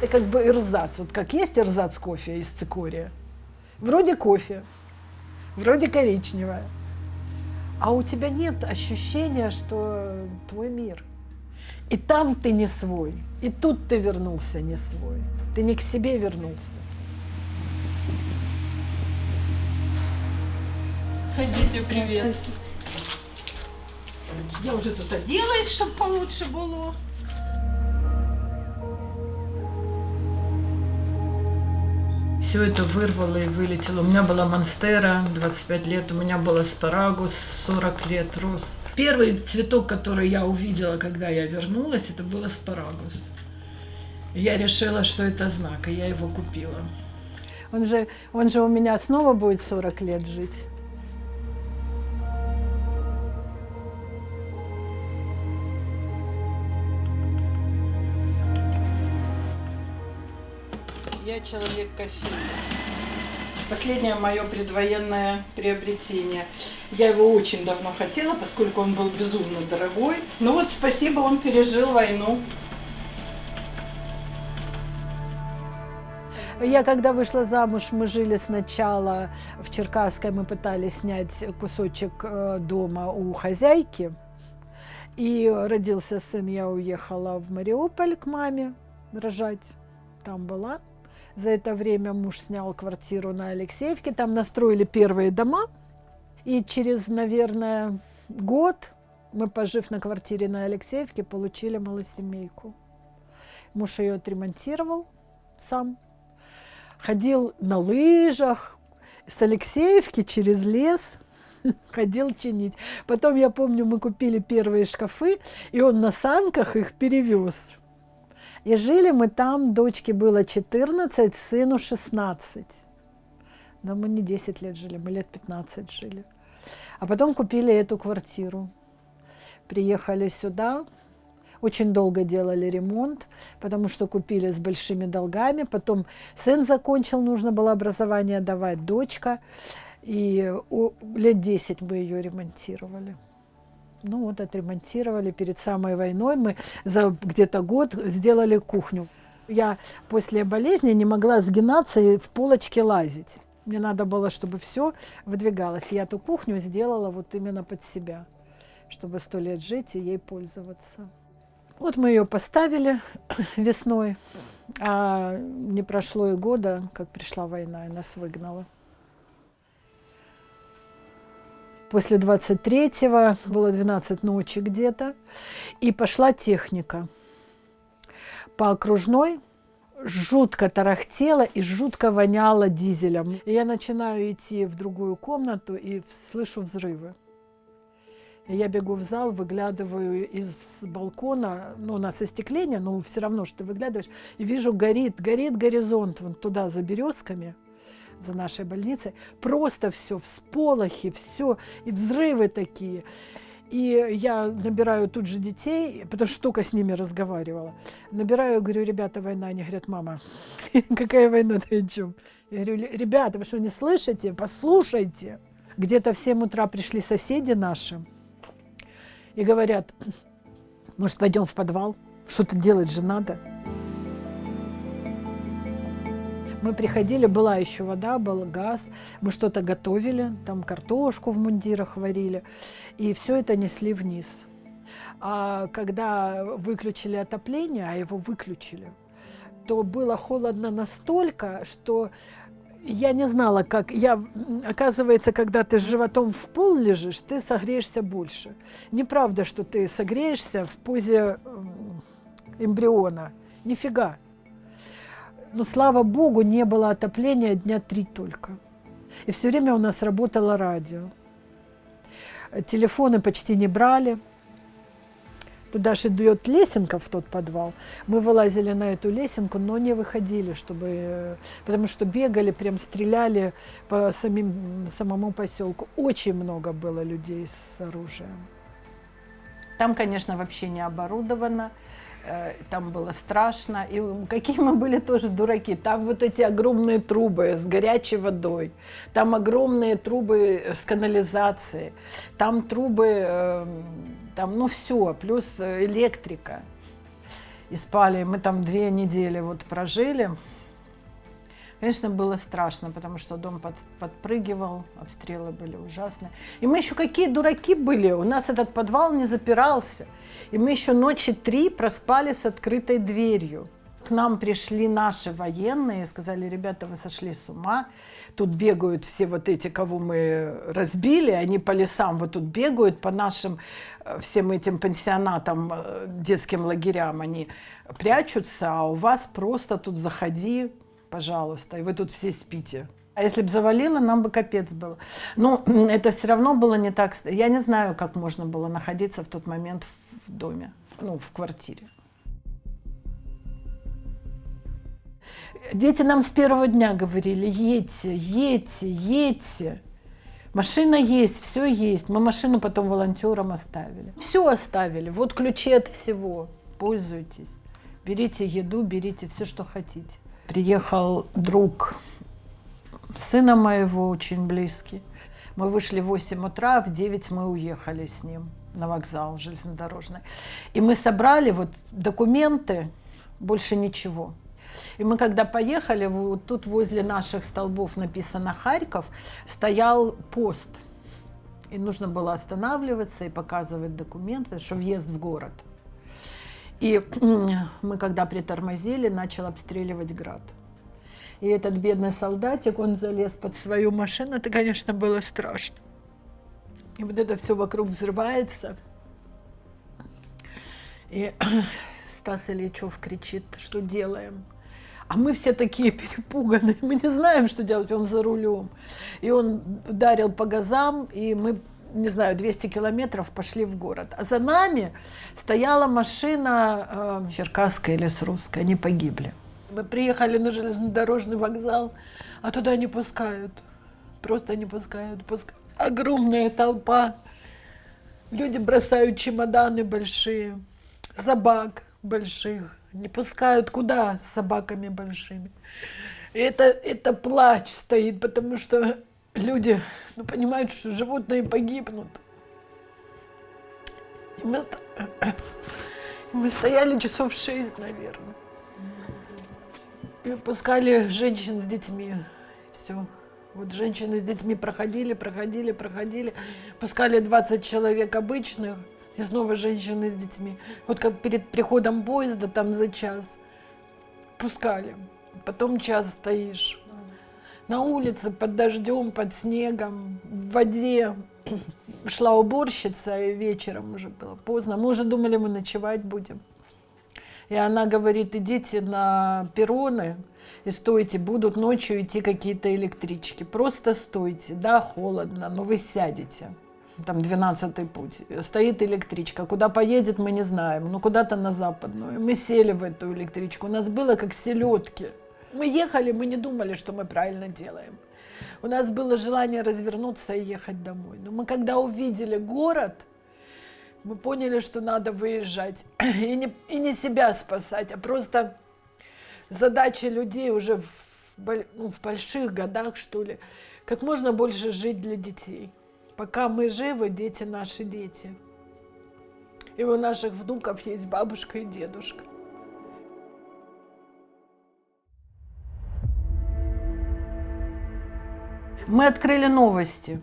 Это как бы эрзац. Вот как есть эрзац кофе из цикория. Вроде кофе, вроде коричневое. А у тебя нет ощущения, что твой мир. И там ты не свой, и тут ты вернулся не свой. Ты не к себе вернулся. Ходите, привет. Я уже тут оделась, щоб получше було. Все это вырвало и вылетело. У меня была монстера 25 лет, у меня был аспарагус 40 лет рос. Первый цветок, который я увидела, когда я вернулась, это был аспарагус. Я решила, что это знак, и я его купила. Он же, он же у меня снова будет 40 лет жить. Я человек кофе. Последнее мое предвоенное приобретение. Я его очень давно хотела, поскольку он был безумно дорогой. Ну вот спасибо, он пережил войну. Я когда вышла замуж, мы жили сначала в Черкасской, мы пытались снять кусочек э, дома у хозяйки. И родился сын, я уехала в Мариуполь к маме рожать. Там была. За это время муж снял квартиру на Алексеевке, там настроили первые дома. И через, наверное, год мы, пожив на квартире на Алексеевке, получили малосемейку. Муж ее отремонтировал сам. Ходил на лыжах с Алексеевки через лес, ходил чинить. Потом, я помню, мы купили первые шкафы, и он на санках их перевез. И жили мы там, дочке было 14, сыну 16. Но мы не 10 лет жили, мы лет 15 жили. А потом купили эту квартиру. Приехали сюда, очень долго делали ремонт, потому что купили с большими долгами. Потом сын закончил, нужно было образование давать, дочка. И лет 10 мы ее ремонтировали. Ну вот отремонтировали перед самой войной. Мы за где-то год сделали кухню. Я после болезни не могла сгинаться и в полочке лазить. Мне надо было, чтобы все выдвигалось. Я эту кухню сделала вот именно под себя, чтобы сто лет жить и ей пользоваться. Вот мы ее поставили весной, а не прошло и года, как пришла война и нас выгнала. После 23-го было 12 ночи где-то, и пошла техника. По окружной жутко тарахтело и жутко воняло дизелем. И я начинаю идти в другую комнату и слышу взрывы. И я бегу в зал, выглядываю из балкона, ну, у нас остекление, но все равно, что ты выглядываешь, и вижу, горит, горит горизонт вон туда за березками – за нашей больницей. Просто все, всполохи, все, и взрывы такие. И я набираю тут же детей, потому что только с ними разговаривала. Набираю, говорю, ребята, война. Они говорят, мама, какая война, ты о чем? Я говорю, ребята, вы что, не слышите? Послушайте. Где-то в 7 утра пришли соседи наши и говорят, может, пойдем в подвал? Что-то делать же надо. Мы приходили, была еще вода, был газ, мы что-то готовили, там картошку в мундирах варили, и все это несли вниз. А когда выключили отопление, а его выключили, то было холодно настолько, что я не знала, как... Я, оказывается, когда ты с животом в пол лежишь, ты согреешься больше. Неправда, что ты согреешься в позе эмбриона. Нифига ну, слава богу, не было отопления дня три только. И все время у нас работало радио. Телефоны почти не брали. Туда же идет лесенка в тот подвал. Мы вылазили на эту лесенку, но не выходили, чтобы, потому что бегали, прям стреляли по самим, самому поселку. Очень много было людей с оружием. Там, конечно, вообще не оборудовано. Э, там было страшно. И какие мы были тоже дураки. Там вот эти огромные трубы с горячей водой, там огромные трубы с канализацией, там трубы, эм, там, ну все, плюс электрика. и спали. Мы там две недели вот прожили. Конечно, было страшно, потому что дом под- подпрыгивал, обстрелы были ужасные. И мы еще какие дураки были, у нас этот подвал не запирался. И мы еще ночи три проспали с открытой дверью. К нам пришли наши военные и сказали, ребята, вы сошли с ума, тут бегают все вот эти, кого мы разбили, они по лесам вот тут бегают, по нашим э, всем этим пансионатам, э, детским лагерям они прячутся, а у вас просто тут заходи, пожалуйста, и вы тут все спите. А если бы завалило, нам бы капец было. Но это все равно было не так. Я не знаю, как можно было находиться в тот момент в доме, ну, в квартире. Дети нам с первого дня говорили, едьте, едьте, едьте. Машина есть, все есть. Мы машину потом волонтерам оставили. Все оставили. Вот ключи от всего. Пользуйтесь. Берите еду, берите все, что хотите. Приехал друг сына моего, очень близкий. Мы вышли в 8 утра, в 9 мы уехали с ним на вокзал железнодорожный. И мы собрали вот документы, больше ничего. И мы когда поехали, вот тут возле наших столбов написано «Харьков», стоял пост. И нужно было останавливаться и показывать документ, потому что въезд в город. И мы, когда притормозили, начал обстреливать град. И этот бедный солдатик, он залез под свою машину, это, конечно, было страшно. И вот это все вокруг взрывается. И Стас Ильичев кричит, что делаем? А мы все такие перепуганные, мы не знаем, что делать, он за рулем. И он ударил по газам, и мы, не знаю, 200 километров пошли в город. А за нами стояла машина э, черкасская или с русской, они погибли. Мы приехали на железнодорожный вокзал, а туда не пускают. Просто не пускают. Пуск- Огромная толпа. Люди бросают чемоданы большие, собак больших. Не пускают куда с собаками большими. И это, это плач стоит, потому что люди ну, понимают, что животные погибнут. И мы, sto- мы стояли часов шесть, наверное. И пускали женщин с детьми. Все. Вот женщины с детьми проходили, проходили, проходили. Пускали 20 человек обычных, и снова женщины с детьми. Вот как перед приходом поезда, там за час. Пускали. Потом час стоишь. На улице, под дождем, под снегом, в воде. Шла уборщица, и вечером уже было поздно. Мы уже думали, мы ночевать будем. И она говорит, идите на перроны и стойте, будут ночью идти какие-то электрички. Просто стойте, да, холодно, но вы сядете. Там 12-й путь. Стоит электричка. Куда поедет, мы не знаем. Ну, куда-то на западную. Мы сели в эту электричку. У нас было как селедки. Мы ехали, мы не думали, что мы правильно делаем. У нас было желание развернуться и ехать домой. Но мы когда увидели город, мы поняли, что надо выезжать. И не, и не себя спасать, а просто задача людей уже в, ну, в больших годах, что ли, как можно больше жить для детей. Пока мы живы, дети наши дети. И у наших внуков есть бабушка и дедушка. Мы открыли новости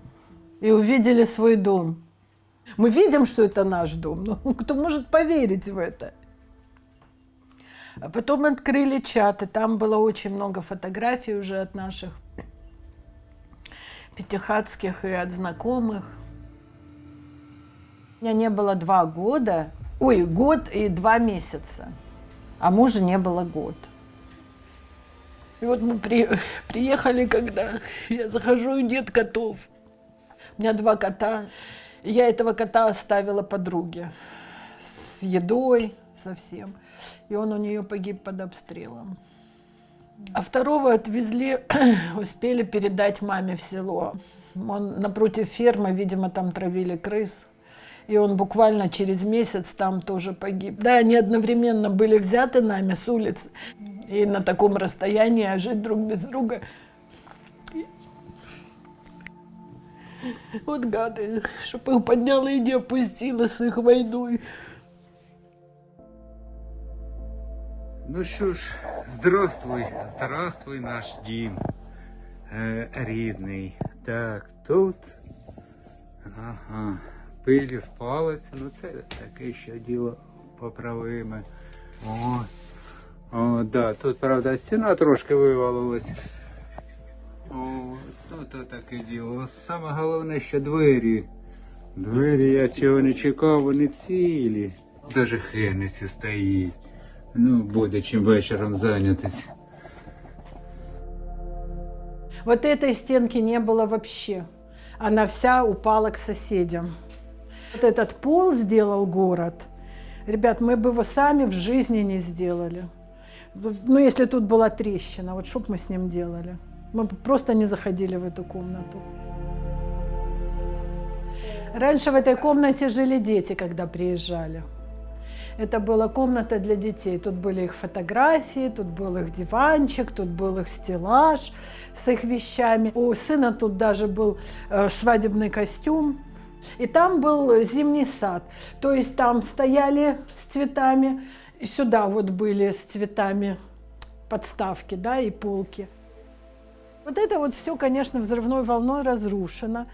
и увидели свой дом. Мы видим, что это наш дом, но кто может поверить в это? А потом открыли чат, и там было очень много фотографий уже от наших пятихатских и от знакомых. У меня не было два года, ой, год и два месяца, а мужа не было год. И вот мы при- приехали, когда я захожу, и нет котов. У меня два кота. Я этого кота оставила подруге с едой, со всем. И он у нее погиб под обстрелом. А второго отвезли, успели передать маме в село. Он напротив фермы, видимо, там травили крыс. И он буквально через месяц там тоже погиб. Да, они одновременно были взяты нами с улицы. И на таком расстоянии, а жить друг без друга. Вот гады, чтоб их подняла и не опустила с их войной. Ну що ж, здравствуй, здравствуй наш дім. Е, рідний. Так, тут. Ага Пилі з палець, ну це таке ще діло поправиме. О, о, да, тут, правда, стіна трошки вивалилась. О, тут то таке діло. Саме головне, що двері. Двері я цього не чекав, вони цілі. Даже Хеннесі стоїть. Ну, буде чим вечором зайнятися. Вот этой стенки не было вообще. Она вся упала к соседям. Вот этот пол сделал город. Ребят, мы бы его сами в жизни не сделали. Ну, если тут была трещина, вот что бы мы с ним делали? Мы бы просто не заходили в эту комнату. Раньше в этой комнате жили дети, когда приезжали. Это была комната для детей. Тут были их фотографии, тут был их диванчик, тут был их стеллаж с их вещами. У сына тут даже был э, свадебный костюм. И там был зимний сад. То есть там стояли с цветами, и сюда вот были с цветами подставки, да, и полки. Вот это вот все, конечно, взрывной волной разрушено.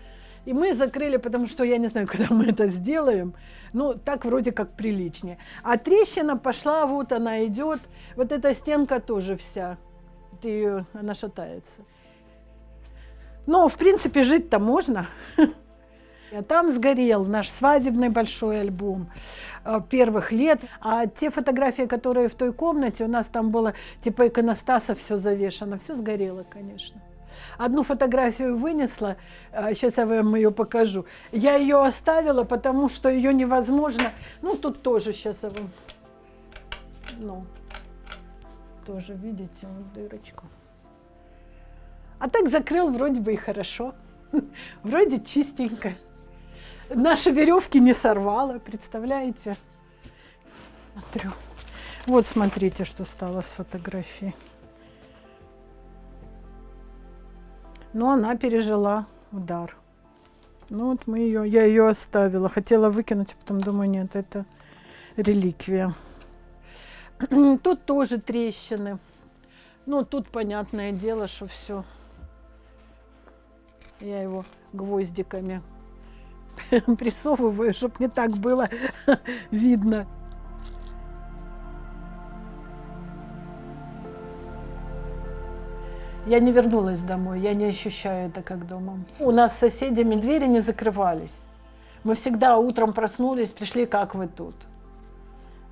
И мы закрыли, потому что я не знаю, когда мы это сделаем. Ну, так вроде как приличнее. А трещина пошла, вот она идет. Вот эта стенка тоже вся. Её- она шатается. Но, в принципе, жить-то можно. А там сгорел наш свадебный большой альбом э, первых лет. А те фотографии, которые в той комнате, у нас там было типа иконостаса все завешено, все сгорело, конечно. Одну фотографию вынесла, сейчас я вам ее покажу. Я ее оставила, потому что ее невозможно. Ну, тут тоже сейчас я вам. Ну, тоже, видите, вот дырочку. А так закрыл вроде бы и хорошо. Вроде чистенько. Наши веревки не сорвало, представляете? Смотрю. Вот смотрите, что стало с фотографией. Но она пережила удар. Ну вот мы ее, я ее оставила. Хотела выкинуть, а потом думаю, нет, это реликвия. Тут тоже трещины. Ну, тут понятное дело, что все. Я его гвоздиками присовываю, чтобы не так было видно. Я не вернулась домой, я не ощущаю это как дома. У нас с соседями двери не закрывались. Мы всегда утром проснулись, пришли, как вы тут.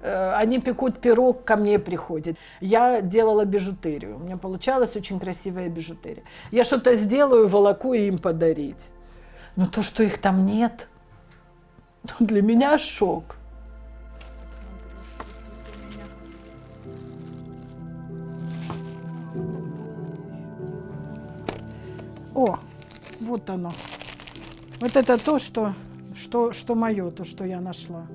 Э, Они пекут пирог, ко мне приходят. Я делала бижутерию. У меня получалась очень красивая бижутерия. Я что-то сделаю, волоку и им подарить. Но то, что их там нет, ну, для меня шок. О, вот оно. Вот это то, что, что, что мое, то, что я нашла.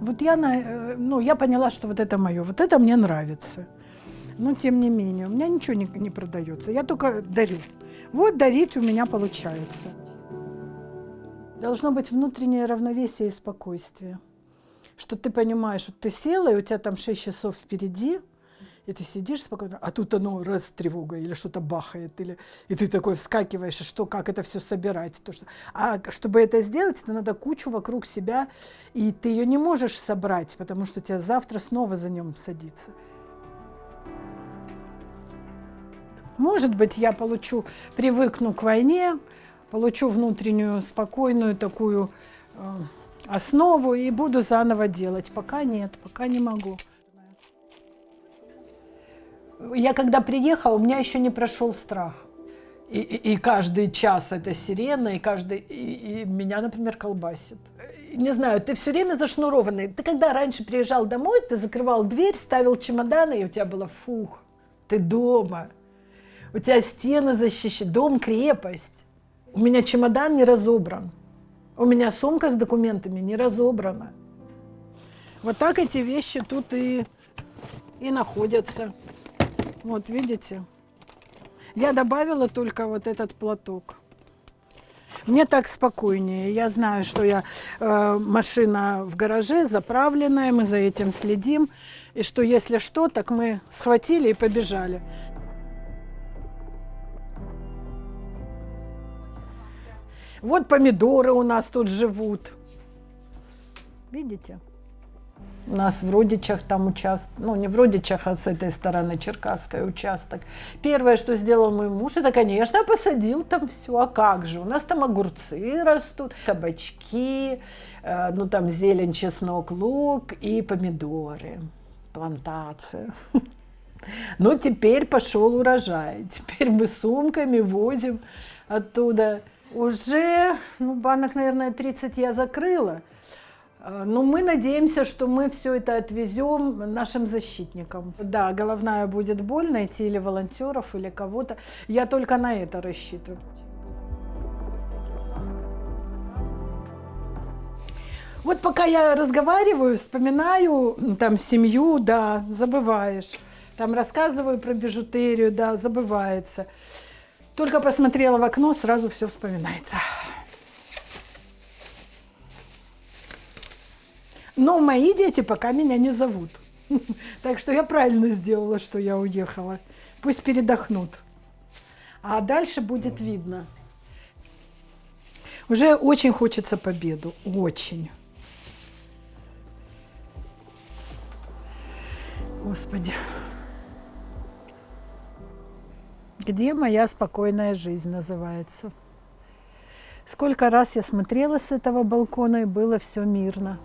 Вот я, на, э, ну, я поняла, что вот это мое. Вот это мне нравится. Но тем не менее, у меня ничего не, не продается. Я только дарю. Вот дарить у меня получается. Должно быть внутреннее равновесие и спокойствие. Что ты понимаешь, вот ты села, и у тебя там 6 часов впереди, и ты сидишь спокойно, а тут оно раз тревога или что-то бахает, или и ты такой вскакиваешь, и что, как это все собирать. То, что... А чтобы это сделать, это надо кучу вокруг себя, и ты ее не можешь собрать, потому что тебе завтра снова за нем садиться. Может быть, я получу, привыкну к войне, получу внутреннюю спокойную такую э, основу и буду заново делать. Пока нет, пока не могу. Я когда приехала, у меня еще не прошел страх. И, и- и каждый час это сирена, и каждый и, и меня, например, колбасит. Не знаю, ты все время зашнурованный. Ты когда раньше приезжал домой, ты закрывал дверь, ставил чемоданы, и у тебя было фух, ты дома. У тебя стены защищены, дом крепость. У меня чемодан не разобран. У меня сумка с документами не разобрана. Вот так эти вещи тут и, и находятся. Вот видите? Я добавила только вот этот платок. Мне так спокойнее. Я знаю, что я э, машина в гараже заправленная, мы за этим следим. И что если что, так мы схватили и побежали. Вот помидоры у нас тут живут. Видите? У нас в Родичах там участок, ну не в Родичах, а с этой стороны Черкасской участок. Первое, что сделал мой муж, это, конечно, посадил там все. А как же? У нас там огурцы растут, кабачки, э, ну там зелень, чеснок, лук и помидоры. Плантация. Ну, теперь пошел урожай. Теперь мы сумками возим оттуда. Уже, ну, банок, наверное, 30 я закрыла. А, Но мы надеемся, что мы все это отвезем нашим защитникам. Да, головная будет боль найти или волонтеров, или кого-то. Я только на это рассчитываю. Вот пока я разговариваю, вспоминаю м, там семью, да, забываешь. Там рассказываю про бижутерию, да, забывается. Только посмотрела в окно, сразу все вспоминается. Но мои дети пока меня не зовут. Так что я правильно сделала, что я уехала. Пусть передохнут. А дальше будет видно. Уже очень хочется победу. Очень. Господи. Где моя спокойная жизнь называется? Сколько раз я смотрела с этого балкона, и было все мирно.